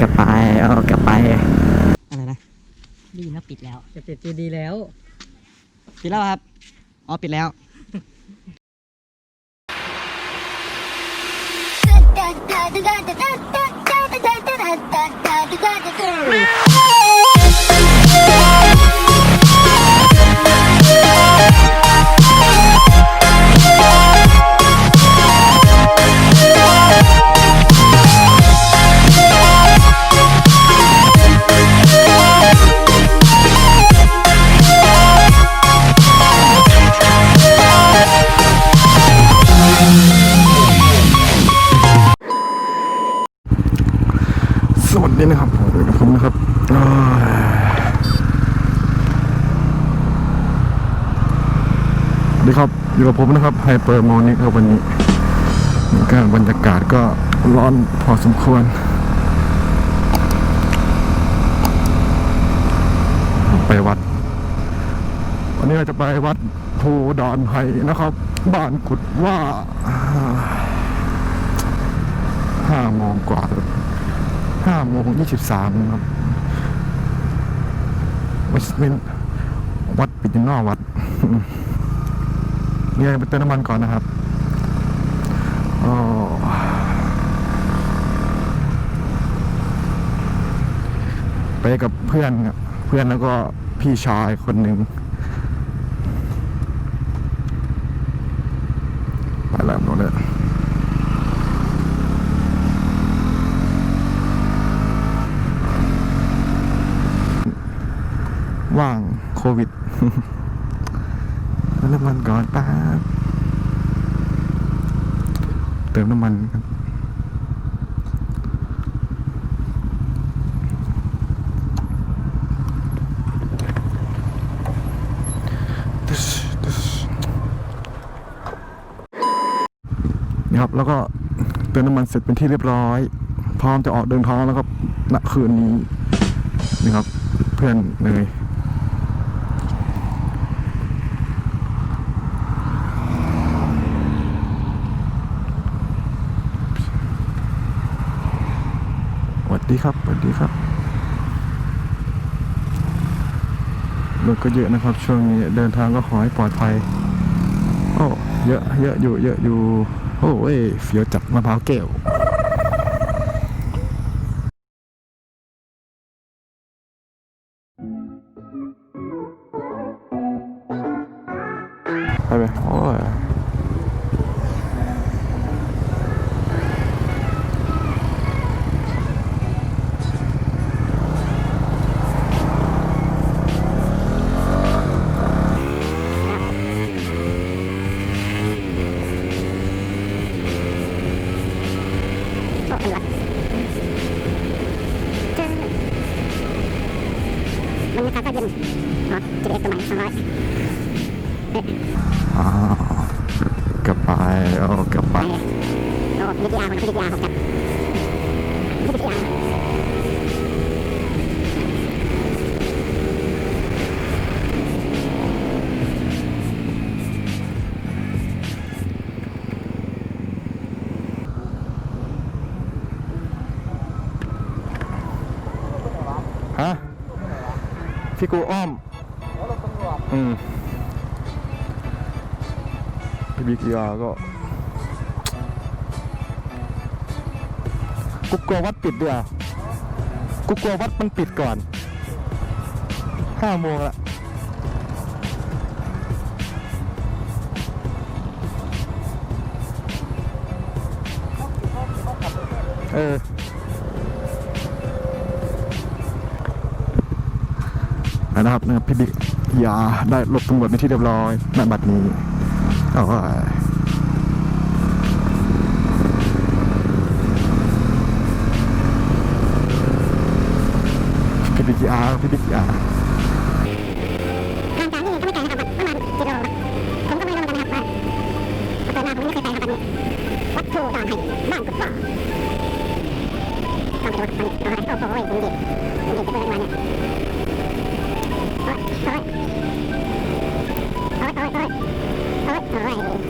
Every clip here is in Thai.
กลับไปเอากลับไปอะไรนะไดีนะปิดแล้วจะปิดจีดีแล้ว ปิดแล้วครับ อ๋อ ปิดแล้วส อยู่กับผมนะครับไฮเปอร์มอนิกครับวันนี้ก็บรรยากาศก็ร้อนพอสมควร ไปวัด วันนี้เราจะไปวัดโพดอนไผ่นะครับ บ้านกุดว่าห้าโมงกว่าห้าโมงยี่สิบสามครับวัดเป็นวัดปิดนอกวัด เนี่ยไปเติมน้ำมันก่อนนะครับอไปกับเพื่อนครับเพื่อนแล้วก็พี่ชายคนหนึ่งไปแล้วหมดเลยว่างโควิด มน้ำมันก่อนป๊บเติมน้ำมันครับนี่ครับแล้วก็เติมน้ำมันเสร็จเป็นที่เรียบร้อย พร้อมจะออกเดินทางแล้วครับณคืนนี้นี่ครับ เพื่อนเนย ดีครับสวัสดีครับรถก็เยอะนะครับ ช่วงนี้เดินทางก็ขอให้ปลอดภัยโอ้เยอะเยอะอยู่เยอะอยู่โอ้เอ้ยเฟียวจัดมะพร้าวแก้วไปไปโอ้ย อ้าวกลับไปเอากลับไปฮะพี่กูอ้อมอืม พี่บิ๊กยาก็กูกลัววัดปิดด้วยอะกูกลัววัดมันปิดก่อนห้าโมงละเออนะครับนะครับพี่บิ๊กยาได้หลบตำรวจในที่เรียบร้อยณบัดนี้ เอาว่าพี่บิ๊กยาพี่บิ๊กาทางการนี่ก็ไม่ไกลนะครับประมาณกิโลผมก็ไม่รู้เหมือนกันนะครับว่าเปิดมาผมไม่เคยไปนะครับวัดโพดอนไผ่บ้านกุดว่าต้องไปดูมันโอ้โหผมเด็กผมเด็กจะเปิดมาเนี่ยโอ้ยโอ้ยโอ้ย hết rồi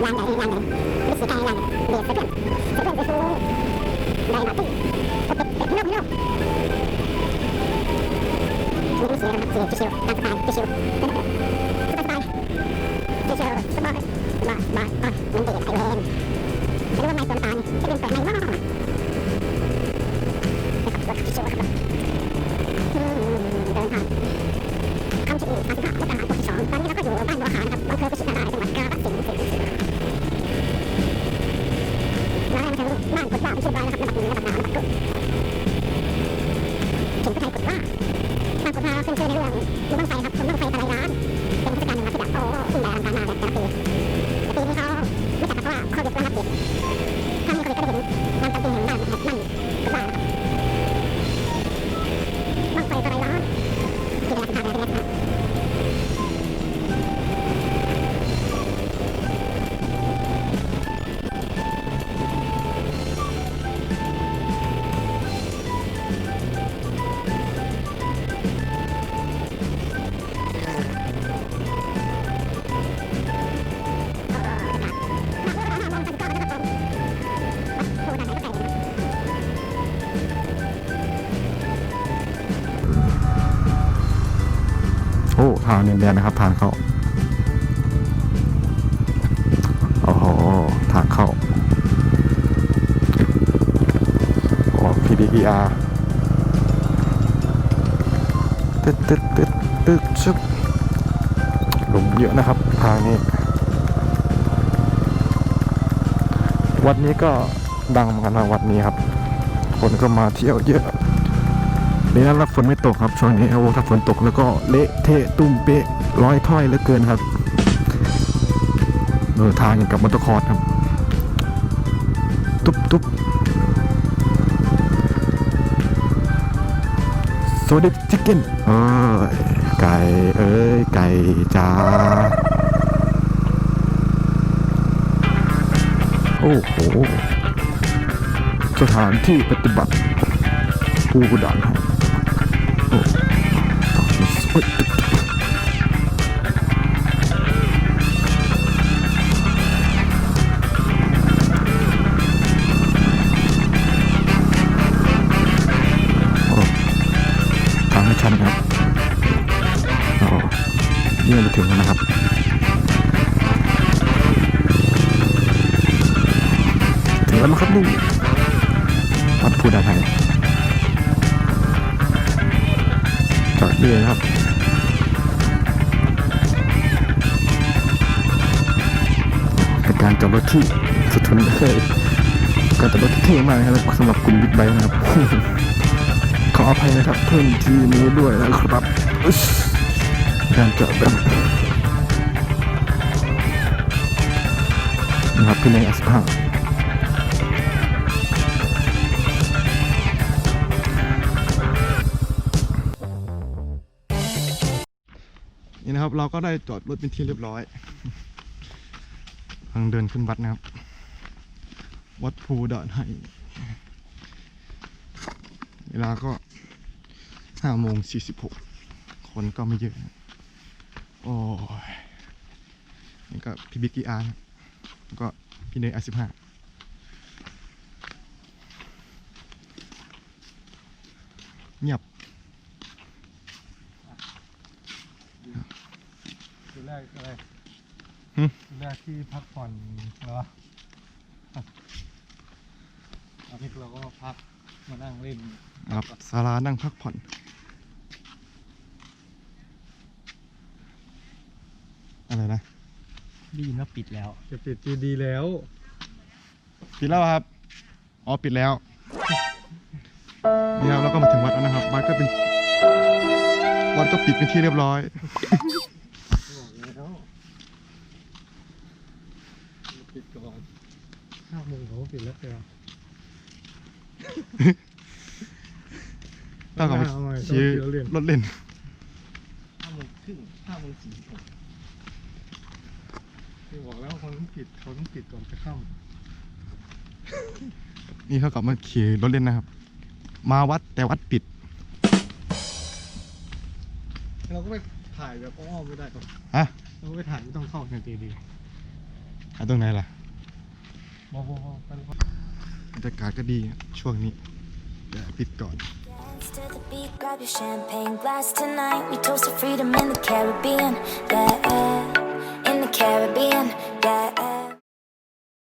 làm đấy làm đấy biết sự cay làm để sự kiện sự kiện sự đây là cái sự kiện đẹp nông nông những sự làm sự chỉ chịu làm phải chỉ chịu แล้งบ้านกดว่าไม่เรียบร้อยนะครับระดับหนึ่งระดับหนาวระดับกุดถึงพุทธไทยกุดว่าบางคนพาขึ้นชื่อในเรื่องดูบ้างไฟครับชมบ้างไฟตะไลร้านเป็นเทศกาลหนึ่งครับที่แบบโอ้ยิ่งใหญ่อลังการมากแบบแต่ละปี เนียนๆนะครับทางเข้าโอ้โหทางเข้าโอ้ PDER ตึ๊ดตึ๊ดตึ๊ดตึ๊ดชึบหลุมเยอะนะครับ ทางนี้ วัดนี้ก็ดังเหมือนกันนะวัดนี้ครับ คนก็มาเที่ยวเยอะ นี่นั้นรับฝนไม่ตกครับช่วงนี้โอ้ถ้าฝนตกแล้วก็เละเทะตุ้มเป๊ะร้อยถ้อยเหลือเกินครับเออทางย่างกับมอเตอร์คอร์สครับ ตุ๊บตุ๊บสวัสดีชิคเก้นเอ้ยไก่เอ้ยไก่จ้าโอ้โห สถานที่ปฏิบัติ ผู้ด่านครับ โอ้โอ้ยโอ้ทางไม่ชันครับโอ้นี่มาถึงแล้วนะครับถึงแล้วนะครับนี่วัดพูดอะไรจ เรือนครับเป็นการจอดรถที่สุดทนเลยการจอดรถที่เท่มากนะครับสำหรับกลุ่มบิ๊กไบค์นะครับขออภัยนะครับเพิ่มทีนี้ด้วยนะครับการจอดแบบนะครับพี่เนยอสภา นี่นะครับ เราก็ได้จอดรถเป็นที่เรียบร้อยทางเดินขึ้นวัดนะครับ วัดภูดอนไห้เวลาก็ห้าโมงสี่สิบหกคนก็ไม่เยอะนะโอ้ยนี่ก็พี่บิ๊กกี้อาร์แล้วก็พี่เนยอาร์สิบห้าเงียบ จุดแรกอะไร หึ จุดแรก ที่พักผ่อนเหรออาทิตย์เราก็มาพักมานั่งเล่นครับศาลานั่งพักผ่อนอะไรนะได้ยินว่าปิดแล้ว จะปิดดีดีแล้ว ปิดแล้วครับ อ๋อ ปิดแล้ว นี่ครับ แล้วก็มาถึงวัดแล้วนะครับ วัดก็เป็น วัดก็ปิดเป็นที่เรียบร้อย บอกแล้วปิดก่อน ห้าโมงเขาก็ปิดแล้วเดี๋ยวต้องกลับมาเอาใหม่ชี้ต้องเดี๋ยวเรียนรถเล่นห้าโมงครึ่งห้าโมงสี่สิบที่บอกแล้วคนต้องปิดเขาต้องปิดก่อนจะค่นี่เขากลับมาขี่รถเล่นนะครับ มาวัดแต่วัดปิดำเราก็ไปถ่ายแบบอ้อมๆไม่ได้หรอกฮะเราก็ไปถ่ายไม่ต้องเข้าในตีดีหาตรงไหนล่ะ บรรยากาศก็ดีช่วงนี้เดี๋ยวปิดก่อน To the beat, grab your champagne glass tonight. We toast to freedom in the Caribbean, yeah. In the Caribbean, yeah.